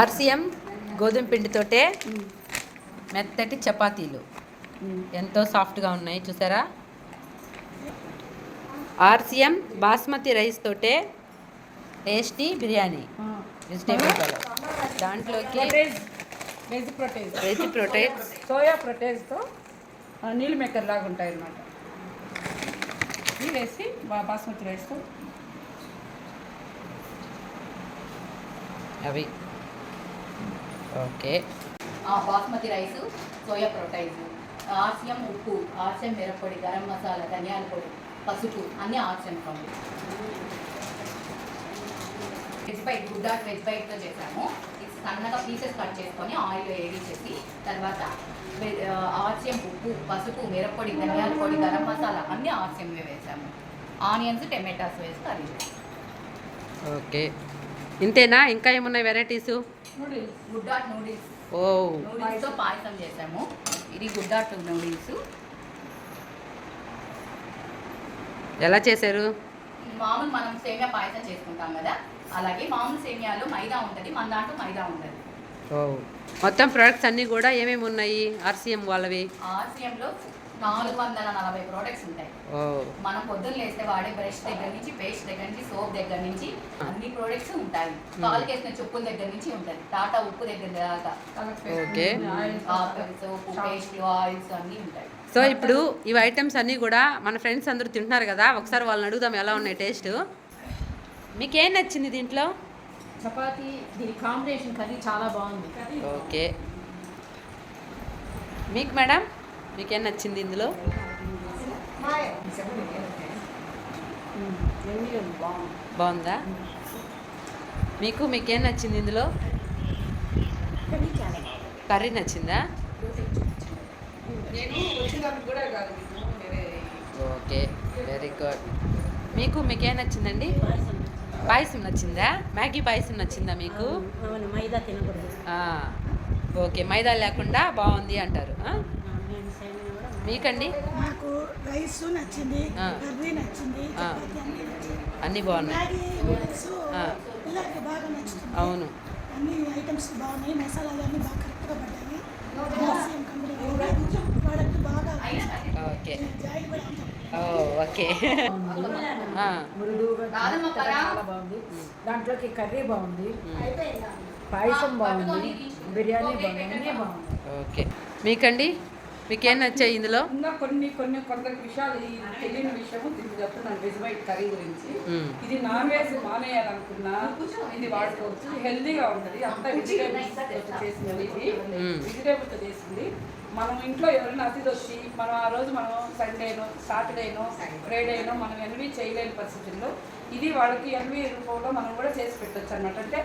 RCM గోధుమ పిండితోటే మెత్తటి చపాతీలు. ఎంతో సాఫ్ట్గా ఉన్నాయి చూసారా? ఆర్సిఎం బాస్మతి రైస్ తోటే టేస్టీ బిర్యానీ. వెజిటేబుల్ దాంట్లోకి ప్రొటేజ్ వెజ్ ప్రొటేజ్ వెజ్ ప్రొటైన్స్ సోయా ప్రొటేజ్తో నీళ్ళు మేకర్ లాగా ఉంటాయి అన్నమాట ఇవి వేసి బాస్మతి రైస్తో. అవి. ఓకే. ఆ, బాస్మతి రైస్ సోయా ప్రొటైజ్ ఆర్సిఎం ఉప్పు ఆర్సిఎం మిరప్పొడి గరం మసాలా ధనియాల పొడి పసుపు అన్నీ ఆర్సిఎం పండి. వెజ్ బైట్ గుడ్డా వెజ్ బైట్తో చేసాము. ఇది సన్నగా పీసెస్ కట్ చేసుకొని ఆయిల్ వేయించేసి తర్వాత వె- ఆ, ఆర్సిఎం ఉప్పు పసుపు మిరప్పొడి ధనియాల పొడి గరం మసాలా అన్నీ ఆర్సిఎంవే వేసాము. ఆనియన్స్ టమాటాస్ వేసి కర్రీ ఓకే. ఇంతేనా? ఇంకా ఏమున్నాయి వెరైటీసు? గుడ్డాట్ నూడిల్స్ ఓ. నూడిల్స్తో పాయసం చేసాము. ఇది గుడ్డాట్ నూడిల్స్ ఎలా చేశారు? మామూలు మనం సేమియా పాయసం చేసుకుంటాం కదా. అలాగే మామూలు సేమియాలో మైదా ఉంటుంది మన దాంట్లో మైదా ఉంటుంది. మొత్తం ప్రొడక్ట్స్ అన్నీ కూడా ఏమేమి ఉన్నాయి? ఆర్సిఎం వాళ్ళవి. ఆర్సీఎంలో నాలుగు వందల నలభై ప్రోడక్ట్స్ ఉంటాయి. మనం పొద్దున్న లేస్తే వాడే బ్రష్ దగ్గర నుంచి పేస్ట్ దగ్గర నుంచి సోప్ దగ్గర నుంచి అన్ని ప్రోడక్ట్స్ ఉంటాయి. కాలుకేసిన చెప్పుల దగ్గర నుంచి ఉంటుంది టాటా ఉప్పు దగ్గర దాకా. ఓకే. సోపు పేస్ట్లు ఆయిల్స్ అన్నీ ఉంటాయి. సో ఇప్పుడు ఇవి ఐటమ్స్ అన్నీ కూడా మన ఫ్రెండ్స్ అందరూ తింటున్నారు కదా ఒకసారి వాళ్ళని అడుగుదాం ఎలా ఉన్నాయి టేస్ట్. మీకేం నచ్చింది దీంట్లో? చపాతీ దీని కాంబినేషన్ కర్రీ చాలా బాగుంది. ఓకే. మీకు మేడం? మీకేం నచ్చింది ఇందులో? బాగుంది? మీకు మీకేం నచ్చింది ఇందులో? కర్రీ నచ్చిందా? Okay very good. మీకు మీకేం నచ్చిందండి? పాయసం నచ్చిందా? మ్యాగీ పాయసం నచ్చిందా మీకు? మైదా తినకూడదు. ఆ, ఓకే మైదా లేకుండా బాగుంది అంటారు మీకండి? నాకు రైస్ నచ్చింది. కర్రీ నచ్చింది అన్ని నచ్చింది. బాగున్నాయి. పిల్లలకి బాగా నచ్చుతుంది. అవును. అన్ని ఐటమ్స్ బాగున్నాయి మసాలాలు అన్ని బాగా కరెక్ట్గా పడ్డాయి. ప్రోడక్ట్ బాగా ఓకే. ఓకే. దాంట్లోకి కర్రీ బాగుంది. పాయసం బాగుంది. బిర్యానీ బాగుంది. ఓకే. మీకండి? మీకేం నచ్చాయి ఇందులో? ఇంకా కొన్ని కొన్ని కొందరికి విషయాలు ఈ తెలియని విషయము దీనికి చెప్తున్నాను వెజ్ బైట్ కర్రీ గురించి. ఇది నాన్ వెజ్ మానేయాలనుకున్నా ఇది వాడుకోవచ్చు. హెల్దీగా ఉంటుంది. అంతా వెజిటేబుల్స్ చేసింది ఇది మ్మ్. వెజిటేబుల్తో చేసింది. మనం ఇంట్లో ఎవరైనా అతిథి వచ్చి మనం ఆ రోజు మనం సండేనో సాటర్డేనో ఫ్రైడేనో మనం ఎన్వి చేయలేని పరిస్థితుల్లో ఇది వాళ్ళకి ఎన్వి రూపంలో మనం కూడా చేసి పెట్టొచ్చు అనమాట అంటే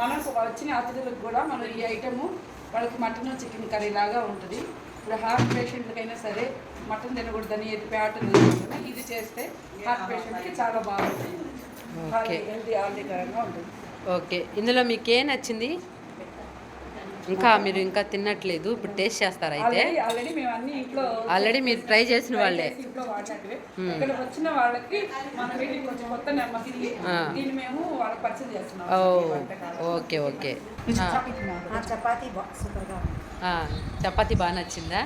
మనకు వచ్చిన అతిథులకు కూడా మనం ఈ ఐటము వాళ్ళకి మటన్ చికెన్ కర్రీ లాగా ఉంటుంది. ఇప్పుడు హార్ట్ పేషెంట్లకైనా సరే మటన్ తినకూడదని ఇది ప్యాట్ తినకూడదని ఇది చేస్తే హార్ట్ పేషెంట్కి చాలా బాగుంటుంది. ఓకే. హెల్తీ ఆరోగ్యకరంగా ఉంటుంది. ఓకే ఇందులో మీకేం నచ్చింది? ఇంకా మీరు ఇంకా తిన్నట్లేదు ఇప్పుడు టేస్ట్ చేస్తారా అయితే? ఆల్రెడీ ఆల్రెడీ మేము అన్ని ఇంట్లో ఆల్రెడీ మీరు ట్రై చేసిన వాళ్ళే. ఓకే ఓకే ఆ, ఆ చపాతీ బా సూపర్గా చపాతీ బాగా నచ్చిందా?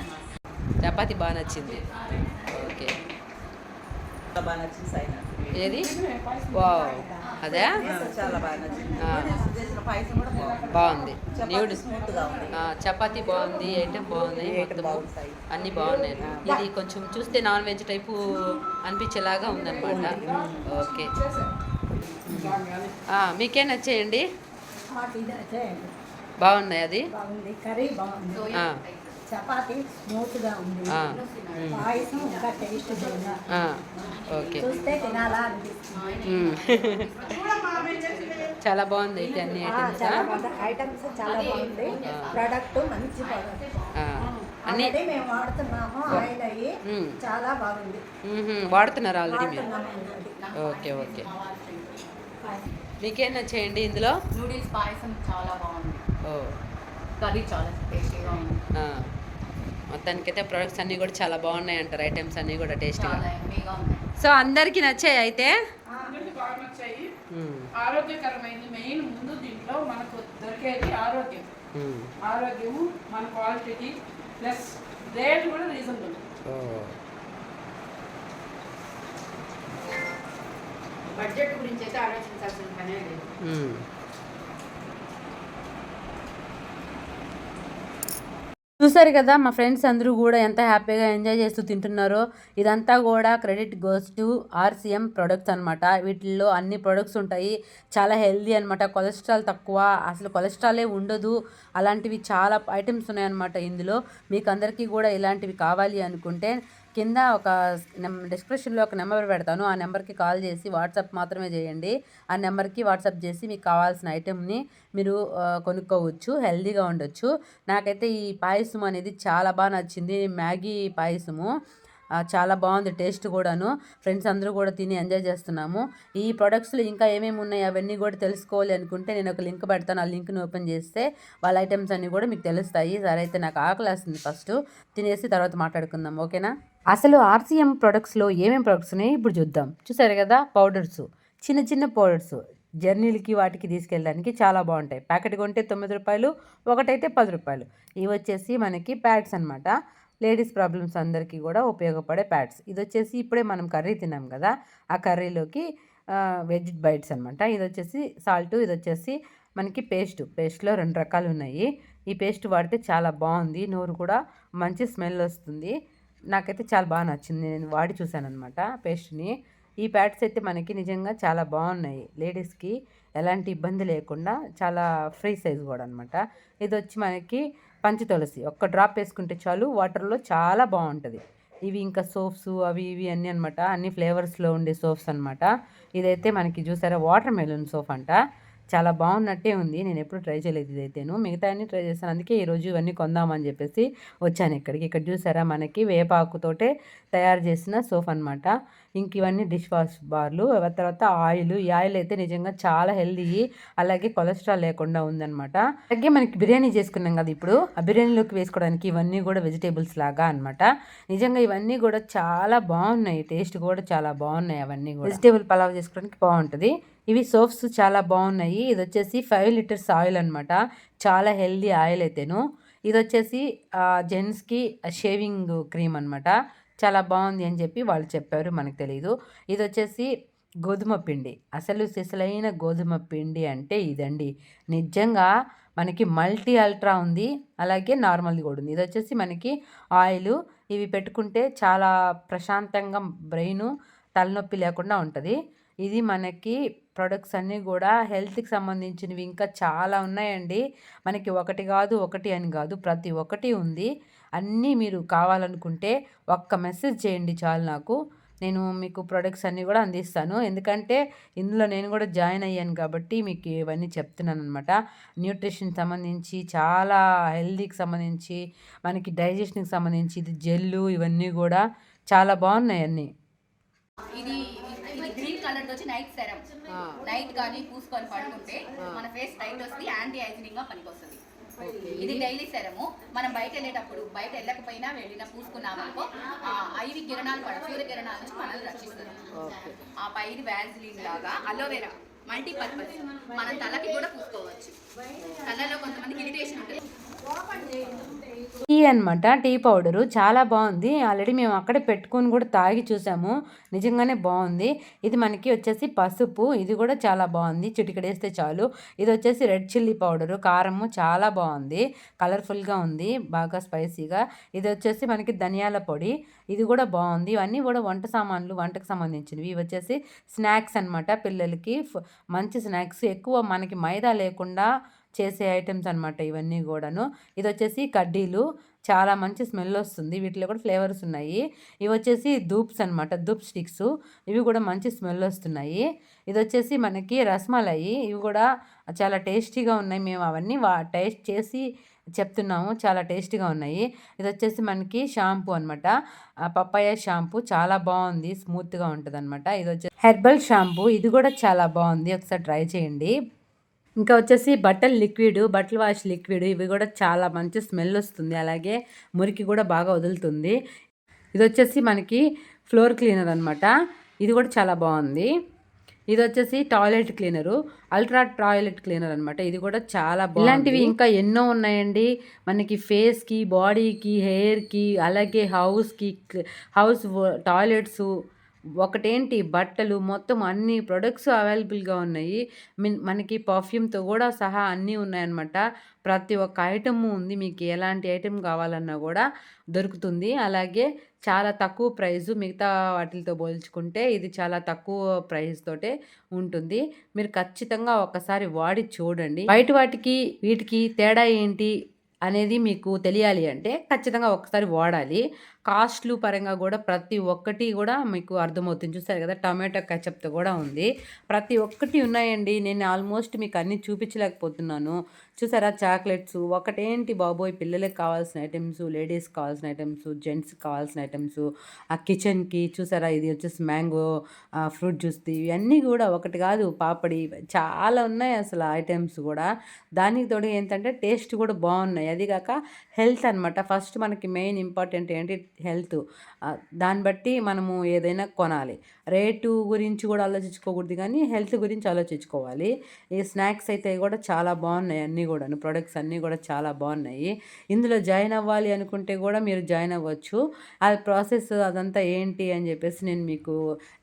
చపాతీ బాగా నచ్చింది. ఓకే. బాగా నచ్చింది సాయినా ఏది? వావ్. అదే? బాగుంది బాగుంది. చపాతీ న్యూడిల్స్ స్మూత్గా ఉంది. ఆ, చపాతీ బాగుంది ఐటమ్ బాగుంది. అన్నీ బాగున్నాయి. ఇది కొంచెం చూస్తే నాన్ వెజ్ టైపు అనిపించేలాగా ఉందన్నమాట. ఓకే. ఆ, మీకేం నచ్చేయండి. బాగున్నాయి అది? బాగుంది. కర్రీ బాగుంది. చపాతీ స్మూత్గా ఉంది. పాయసం ఇంకా టేస్ట్ ఓకే. చూస్తే తినాలా అనిపిస్తుంది. చాలా బాగుంది అయితే అన్ని ఐటమ్స్ చాలా బాగుంది. ఐటమ్స్ చాలా బాగుంది. ప్రోడక్ట్ మంచి ప్రోడక్ట్ అన్ని మేము వాడుతున్నాము ఆయిల్ అయ్యి మ్మ్. చాలా బాగుంది. వాడుతున్నారు ఆల్రెడీ మీరు. Okay okay. మీకేం నచ్చేయండి ఇందులో? నూడిల్స్ పాయసం చాలా బాగుంది. కర్రీ చాలా టేస్టీగా ఉంది. మొత్తానికైతే ప్రొడక్ట్స్ అన్నీ కూడా చాలా బాగున్నాయి అంటారు ఐటమ్స్ అన్నీ కూడా టేస్ట్గా ఉంది సో అందరికీ నచ్చాయి అయితే. ఆరోగ్యకరమైంది మెయిన్ ముందు దీంట్లో మనకు దొరికేది ఆరోగ్యం. ఆరోగ్యము మన క్వాలిటీకి ప్లస్ రేట్ కూడా రీజనబుల్ ఓ. బడ్జెట్ గురించి అయితే ఆలోచించాల్సిన పనే లేదు. చూసారు కదా మా ఫ్రెండ్స్ అందరూ కూడా ఎంత హ్యాపీగా ఎంజాయ్ చేస్తూ తింటున్నారో. ఇదంతా కూడా credit goes to RCM products అనమాట వీటిల్లో అన్ని ప్రొడక్ట్స్ ఉంటాయి. చాలా హెల్దీ అనమాట కొలెస్ట్రాల్ తక్కువ. అసలు కొలెస్ట్రాలే ఉండదు. అలాంటివి చాలా ఐటమ్స్ ఉన్నాయన్నమాట ఇందులో. మీకు అందరికీ కూడా ఇలాంటివి కావాలి అనుకుంటే కింద ఒక డిస్క్రిప్షన్లో ఒక నెంబర్ పెడతాను. ఆ నెంబర్కి కాల్ చేసి వాట్సాప్ మాత్రమే చేయండి. ఆ నెంబర్కి వాట్సాప్ చేసి మీకు కావాల్సిన ఐటెంని మీరు కొనుక్కోవచ్చు. హెల్దీగా ఉండొచ్చు. నాకైతే ఈ పాయసం అనేది చాలా బాగా నచ్చింది. మ్యాగీ పాయసము. చాలా బాగుంది టేస్ట్ కూడాను. ఫ్రెండ్స్ అందరూ కూడా తిని ఎంజాయ్ చేస్తున్నాము. ఈ ప్రొడక్ట్స్లో ఇంకా ఏమేమి ఉన్నాయి అవన్నీ కూడా తెలుసుకోవాలి అనుకుంటే నేను ఒక లింక్ పెడతాను. ఆ లింక్ని ఓపెన్ చేస్తే వాళ్ళ ఐటమ్స్ అన్నీ కూడా మీకు తెలుస్తాయి. సరే అయితే నాకు ఆకలి వస్తుంది ఫస్ట్. తినేసి తర్వాత మాట్లాడుకుందాం. ఓకేనా? అసలు ఆర్సీఎం ప్రొడక్ట్స్లో ఏమేమి ప్రొడక్ట్స్ ఉన్నాయో ఇప్పుడు చూద్దాం. చూసారు కదా? పౌడర్స్. చిన్న చిన్న పౌడర్స్. జర్నీలకి వాటికి తీసుకెళ్ళడానికి చాలా బాగుంటాయి. ప్యాకెట్ కొంటే తొమ్మిది రూపాయలు ఒకటైతే పది రూపాయలు. ఇవి వచ్చేసి మనకి ప్యాడ్స్ అనమాట లేడీస్ ప్రాబ్లమ్స్ అందరికీ కూడా ఉపయోగపడే ప్యాడ్స్. ఇది వచ్చేసి ఇప్పుడే మనం కర్రీ తిన్నాం కదా ఆ కర్రీలోకి వెజ్ బైట్స్ అనమాట ఇది వచ్చేసి సాల్ట్ ఇది వచ్చేసి మనకి పేస్ట్. పేస్ట్లో రెండు రకాలు ఉన్నాయి ఈ పేస్ట్ వాడితే చాలా బాగుంది. నోరు కూడా మంచి స్మెల్ వస్తుంది. నాకైతే చాలా బాగా నచ్చింది. నేను వాడి చూశాను అనమాట పేస్ట్ని. ఈ ప్యాడ్స్ అయితే మనకి నిజంగా చాలా బాగున్నాయి. లేడీస్కి ఎలాంటి ఇబ్బంది లేకుండా చాలా ఫ్రీ సైజ్ కూడా అనమాట ఇది వచ్చి మనకి పంచతులసి ఒక్క డ్రాప్ వేసుకుంటే చాలు వాటర్లో చాలా బాగుంటుంది. ఇవి ఇంకా సోప్స్ అవి ఇవి అన్నీ అనమాట అన్ని ఫ్లేవర్స్లో ఉండే సోప్స్ అనమాట ఇదైతే మనకి చూసారా? వాటర్ మెలూన్ సోప్ అంట. చాలా బాగున్నట్టే ఉంది. నేను ఎప్పుడు ట్రై చేయలేదు ఇదైతేను. మిగతా అన్ని ట్రై చేస్తాను. అందుకే ఈరోజు ఇవన్నీ కొందామని చెప్పేసి వచ్చాను ఇక్కడికి. ఇక్కడ చూసారా మనకి వేపాకుతోటే తయారు చేసిన సోప్ అనమాట ఇంక ఇవన్నీ డిష్ వాష్ బార్లు తర్వాత ఆయిల్. ఈ ఆయిల్ అయితే నిజంగా చాలా హెల్దీ అలాగే కొలెస్ట్రాల్ లేకుండా ఉందన్నమాట. అలాగే మనకి బిర్యానీ చేసుకున్నాం కదా ఇప్పుడు. ఆ బిర్యానీలోకి వేసుకోవడానికి ఇవన్నీ కూడా వెజిటేబుల్స్ లాగా అన్నమాట. నిజంగా ఇవన్నీ కూడా చాలా బాగున్నాయి. టేస్ట్ కూడా చాలా బాగున్నాయి అవన్నీ కూడా. వెజిటేబుల్ పలావ్ చేసుకోవడానికి బాగుంటుంది. ఇవి సోప్స్ చాలా బాగున్నాయి. ఇది వచ్చేసి ఫైవ్ లీటర్స్ ఆయిల్ అనమాట చాలా హెల్దీ ఆయిల్ అయితేను. ఇది వచ్చేసి జెంట్స్కి షేవింగ్ క్రీమ్ అనమాట చాలా బాగుంది అని చెప్పి వాళ్ళు చెప్పారు మనకు తెలియదు ఇది వచ్చేసి గోధుమ పిండి. అసలు సిసలైన గోధుమ పిండి అంటే ఇదండి. నిజంగా మనకి మల్టీ అల్ట్రా ఉంది అలాగే నార్మల్ది కూడా ఉంది. ఇది వచ్చేసి మనకి ఆయిల్ ఇవి పెట్టుకుంటే చాలా ప్రశాంతంగా బ్రెయిన్ తలనొప్పి లేకుండా ఉంటుంది. ఇది మనకి ప్రొడక్ట్స్ అన్నీ కూడా హెల్త్కి సంబంధించినవి ఇంకా చాలా ఉన్నాయండి. మనకి ఒకటి కాదు ఒకటి అని కాదు ప్రతి ఒక్కటి ఉంది. అన్నీ మీరు కావాలనుకుంటే ఒక్క మెసేజ్ చేయండి చాలు నాకు. నేను మీకు ప్రొడక్ట్స్ అన్నీ కూడా అందిస్తాను. ఎందుకంటే ఇందులో నేను కూడా జాయిన్ అయ్యాను కాబట్టి మీకు ఇవన్నీ చెప్తున్నాను అనమాట న్యూట్రిషన్ సంబంధించి చాలా హెల్తీకి సంబంధించి మనకి డైజెషన్కి సంబంధించి ఇది జెల్లు ఇవన్నీ కూడా చాలా బాగున్నాయి అన్నీ. ఇది వచ్చి నైట్ సెరం నైట్ కానీ పూసుకొని పడుకుంటే మన ఫేస్ టైట్ వస్తుంది యాంటీ ఐజినింగ్గా పనికొస్తుంది. ఇది డైలీ సెరము మనం బయట వెళ్ళేటప్పుడు బయట వెళ్ళకపోయినా వెళ్ళినా పూసుకున్నామనుకో ఐవి కిరణాలు పడ సూర్య కిరణాల నుంచి మనల్ని రక్షిస్తుంది. ఆ పైది వ్యాజ్లిన్ లాగా అలోవెరా మల్టీపర్పస్ మనం తలకి కూడా పూసుకోవచ్చు. తలలో కొంతమందికి ఇరిటేషన్ ఉంటుంది. టీ అనమాట టీ పౌడరు. చాలా బాగుంది. ఆల్రెడీ మేము అక్కడే పెట్టుకొని కూడా తాగి చూసాము. నిజంగానే బాగుంది. ఇది మనకి వచ్చేసి పసుపు. ఇది కూడా చాలా బాగుంది. చిటికడేస్తే చాలు. ఇది వచ్చేసి రెడ్ చిల్లీ పౌడరు. కారము చాలా బాగుంది. కలర్ఫుల్గా ఉంది. బాగా స్పైసీగా. ఇది వచ్చేసి మనకి ధనియాల పొడి. ఇది కూడా బాగుంది. ఇవన్నీ కూడా వంట సామాన్లు వంటకు సంబంధించినవి. ఇవి వచ్చేసి స్నాక్స్ అనమాట పిల్లలకి. మంచి స్నాక్స్. ఎక్కువ మనకి మైదా లేకుండా చేసే ఐటమ్స్ అనమాట ఇవన్నీ కూడాను. ఇది వచ్చేసి కడ్డీలు. చాలా మంచి స్మెల్ వస్తుంది. వీటిలో కూడా ఫ్లేవర్స్ ఉన్నాయి. ఇవి వచ్చేసి ధూప్స్ అనమాట ధూప్ స్టిక్స్. ఇవి కూడా మంచి స్మెల్ వస్తున్నాయి. ఇది వచ్చేసి మనకి రస్మలయి. ఇవి కూడా చాలా టేస్టీగా ఉన్నాయి. మేము అవన్నీ వా టేస్ట్ చేసి చెప్తున్నాము. చాలా టేస్టీగా ఉన్నాయి. ఇది వచ్చేసి మనకి షాంపూ అనమాట పప్పాయ షాంపూ చాలా బాగుంది. స్మూత్గా ఉంటుంది అనమాట ఇది వచ్చేసి హెర్బల్ షాంపూ. ఇది కూడా చాలా బాగుంది. ఒకసారి ట్రై చేయండి. ఇంకా వచ్చేసి బట్టల లిక్విడ్ బట్టలు వాష్ లిక్విడ్ ఇవి కూడా చాలా మంచి స్మెల్ వస్తుంది. అలాగే మురికి కూడా బాగా వదులుతుంది. ఇది వచ్చేసి మనకి ఫ్లోర్ క్లీనర్ అనమాట ఇది కూడా చాలా బాగుంది. ఇది వచ్చేసి toilet cleaner ultra toilet cleaner అనమాట ఇది కూడా చాలా బాగుంది. ఇలాంటివి ఇంకా ఎన్నో ఉన్నాయండి. మనకి ఫేస్కి బాడీకి హెయిర్కి అలాగే హౌస్కి హౌస్ టాయిలెట్స్ ఒకటేంటి? బట్టలు మొత్తం అన్ని ప్రొడక్ట్స్ అవైలబుల్గా ఉన్నాయి. మిన్ మనకి పర్ఫ్యూమ్తో కూడా సహా అన్నీ ఉన్నాయన్నమాట. ప్రతి ఒక్క ఐటమ్ ఉంది. మీకు ఎలాంటి ఐటెం కావాలన్నా కూడా దొరుకుతుంది. అలాగే చాలా తక్కువ ప్రైజు మిగతా వాటితో పోల్చుకుంటే ఇది చాలా తక్కువ ప్రైస్ తోటే ఉంటుంది. మీరు ఖచ్చితంగా ఒకసారి వాడి చూడండి. బయట వాటికి వీటికి తేడా ఏంటి? అనేది మీకు తెలియాలి అంటే ఖచ్చితంగా ఒకసారి వాడాలి. కాస్ట్లు పరంగా కూడా ప్రతి ఒక్కటి కూడా మీకు అర్థమవుతుంది. చూసారు కదా టమాటో కచప్తో కూడా ఉంది. ప్రతి ఒక్కటి ఉన్నాయండి. నేను ఆల్మోస్ట్ మీకు అన్నీ చూపించలేకపోతున్నాను. చూసారా చాక్లెట్స్? ఒకటేంటి బాబోయ్? పిల్లలకి కావాల్సిన ఐటమ్స్ లేడీస్కి కావాల్సిన ఐటమ్స్ జెంట్స్కి కావాల్సిన ఐటమ్స్ ఆ కిచెన్కి చూసారా? ఇది వచ్చేసి మ్యాంగో ఫ్రూట్ జ్యూస్ ఇవన్నీ కూడా ఒకటి కాదు పాపడి చాలా ఉన్నాయి అసలు ఐటమ్స్ కూడా. దానికి తోడు ఏంటంటే టేస్ట్ కూడా బాగున్నాయి. అది కాక హెల్త్ అనమాట ఫస్ట్ మనకి మెయిన్ ఇంపార్టెంట్ ఏంటి? హెల్త్. దాన్ని బట్టి మనము ఏదైనా కొనాలి. రేటు గురించి కూడా ఆలోచించుకోకూడదు కానీ హెల్త్ గురించి ఆలోచించుకోవాలి. ఈ స్నాక్స్ అయితే కూడా చాలా బాగున్నాయి అన్నీ కూడాను. ప్రొడక్ట్స్ అన్నీ కూడా చాలా బాగున్నాయి. ఇందులో జాయిన్ అవ్వాలి అనుకుంటే కూడా మీరు జాయిన్ అవ్వచ్చు. ఆ ప్రాసెస్ అదంతా ఏంటి అని చెప్పేసి నేను మీకు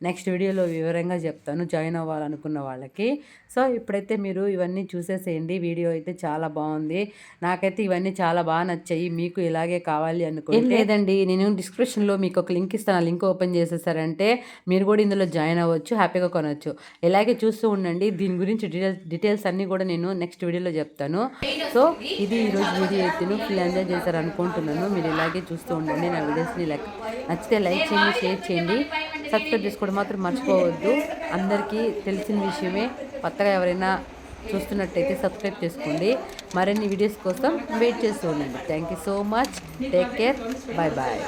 నెక్స్ట్ వీడియోలో వివరంగా చెప్తాను జాయిన్ అవ్వాలనుకున్న వాళ్ళకి. సో ఇప్పుడైతే మీరు ఇవన్నీ చూసేసేయండి. వీడియో అయితే చాలా బాగుంది. నాకైతే ఇవన్నీ చాలా బాగా నచ్చాయి. మీకు ఇలాగే కావాలి అనుకుంటే లేదండి. నేను డిస్క్రిప్షన్లో మీకు ఒక లింక్ ఇస్తాను. ఆ లింక్ ఓపెన్ చేసేసారంటే మీరు కూడా ఇందులో జాయిన్ అవ్వచ్చు హ్యాపీగా కొనవచ్చు ఇలాగే చూస్తూ ఉండండి. దీని గురించి డీటెయిల్స్ డీటెయిల్స్ అన్నీ కూడా నేను నెక్స్ట్ వీడియోలో చెప్తాను. సో ఇది ఈరోజు వీడియో అయితే ఫుల్ ఎంజాయ్ చేశారు అనుకుంటున్నాను మీరు ఇలాగే చూస్తూ ఉండండి. నా వీడియోస్ని లైక్ నచ్చితే లైక్ చేయండి షేర్ చేయండి. సబ్స్క్రైబ్ చేసుకోవడం మాత్రం మర్చిపోవద్దు. అందరికీ తెలిసిన విషయమే. కొత్తగా ఎవరైనా చూస్తున్నట్టయితే సబ్స్క్రైబ్ చేసుకోండి. మరిన్ని వీడియోస్ కోసం వెయిట్ చేస్తూ ఉండండి. Thank you so much take care bye bye